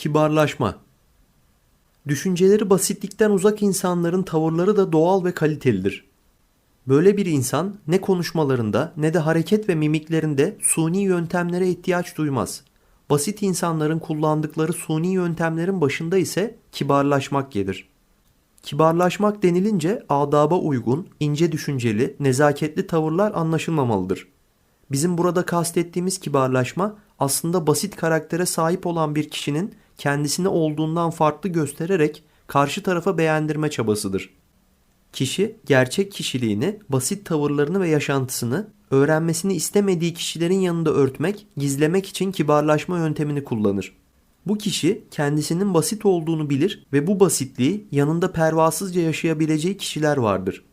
Kibarlaşma Düşünceleri basitlikten uzak insanların tavırları da doğal ve kalitelidir. Böyle bir insan ne konuşmalarında ne de hareket ve mimiklerinde suni yöntemlere ihtiyaç duymaz. Basit insanların kullandıkları suni yöntemlerin başında ise kibarlaşmak gelir. Kibarlaşmak denilince adaba uygun, ince düşünceli, nezaketli tavırlar anlaşılmamalıdır. Bizim burada kastettiğimiz kibarlaşma aslında basit karaktere sahip olan bir kişinin kendisini olduğundan farklı göstererek karşı tarafa beğendirme çabasıdır. Kişi gerçek kişiliğini, basit tavırlarını ve yaşantısını öğrenmesini istemediği kişilerin yanında örtmek, gizlemek için kibarlaşma yöntemini kullanır. Bu kişi kendisinin basit olduğunu bilir ve bu basitliği yanında pervasızca yaşayabileceği kişiler vardır.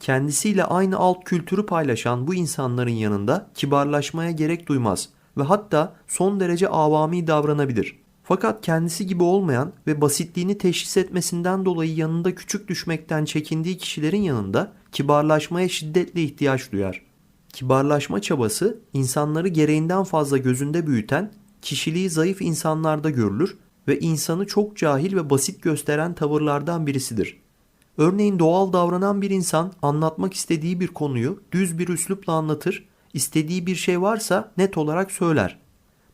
Kendisiyle aynı alt kültürü paylaşan bu insanların yanında kibarlaşmaya gerek duymaz ve hatta son derece avami davranabilir. Fakat kendisi gibi olmayan ve basitliğini teşhis etmesinden dolayı yanında küçük düşmekten çekindiği kişilerin yanında kibarlaşmaya şiddetle ihtiyaç duyar. Kibarlaşma çabası insanları gereğinden fazla gözünde büyüten, kişiliği zayıf insanlarda görülür ve insanı çok cahil ve basit gösteren tavırlardan birisidir. Örneğin doğal davranan bir insan anlatmak istediği bir konuyu düz bir üslupla anlatır, istediği bir şey varsa net olarak söyler.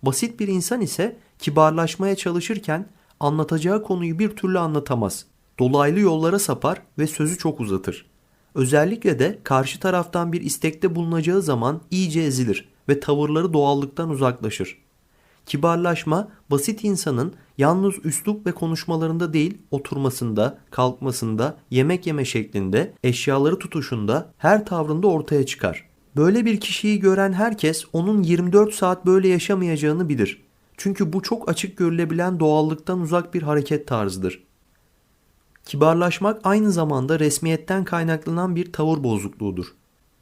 Basit bir insan ise kibarlaşmaya çalışırken anlatacağı konuyu bir türlü anlatamaz. Dolaylı yollara sapar ve sözü çok uzatır. Özellikle de karşı taraftan bir istekte bulunacağı zaman iyice ezilir ve tavırları doğallıktan uzaklaşır. Kibarlaşma basit insanın yalnız üslup ve konuşmalarında değil oturmasında, kalkmasında, yemek yeme şeklinde, eşyaları tutuşunda, her tavrında ortaya çıkar. Böyle bir kişiyi gören herkes onun 24 saat böyle yaşamayacağını bilir. Çünkü bu çok açık görülebilen doğallıktan uzak bir hareket tarzıdır. Kibarlaşmak aynı zamanda resmiyetten kaynaklanan bir tavır bozukluğudur.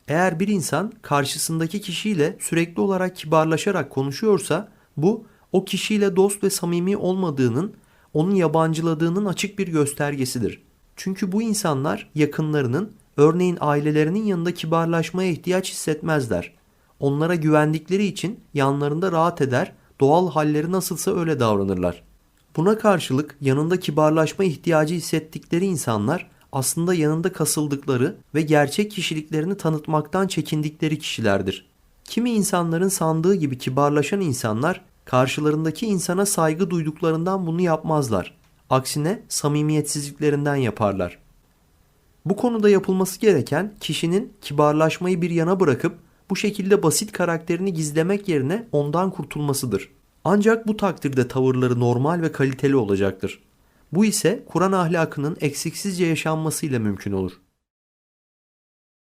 Eğer bir insan karşısındaki kişiyle sürekli olarak kibarlaşarak konuşuyorsa bu o kişiyle dost ve samimi olmadığının, onun yabancıladığının açık bir göstergesidir. Çünkü bu insanlar yakınlarının, örneğin ailelerinin yanında kibarlaşmaya ihtiyaç hissetmezler. Onlara güvendikleri için yanlarında rahat eder, doğal halleri nasılsa öyle davranırlar. Buna karşılık yanında kibarlaşma ihtiyacı hissettikleri insanlar aslında yanında kasıldıkları ve gerçek kişiliklerini tanıtmaktan çekindikleri kişilerdir. Kimi insanların sandığı gibi kibarlaşan insanlar karşılarındaki insana saygı duyduklarından bunu yapmazlar. Aksine samimiyetsizliklerinden yaparlar. Bu konuda yapılması gereken kişinin kibarlaşmayı bir yana bırakıp bu şekilde basit karakterini gizlemek yerine ondan kurtulmasıdır. Ancak bu takdirde tavırları normal ve kaliteli olacaktır. Bu ise Kur'an ahlakının eksiksizce yaşanmasıyla mümkün olur.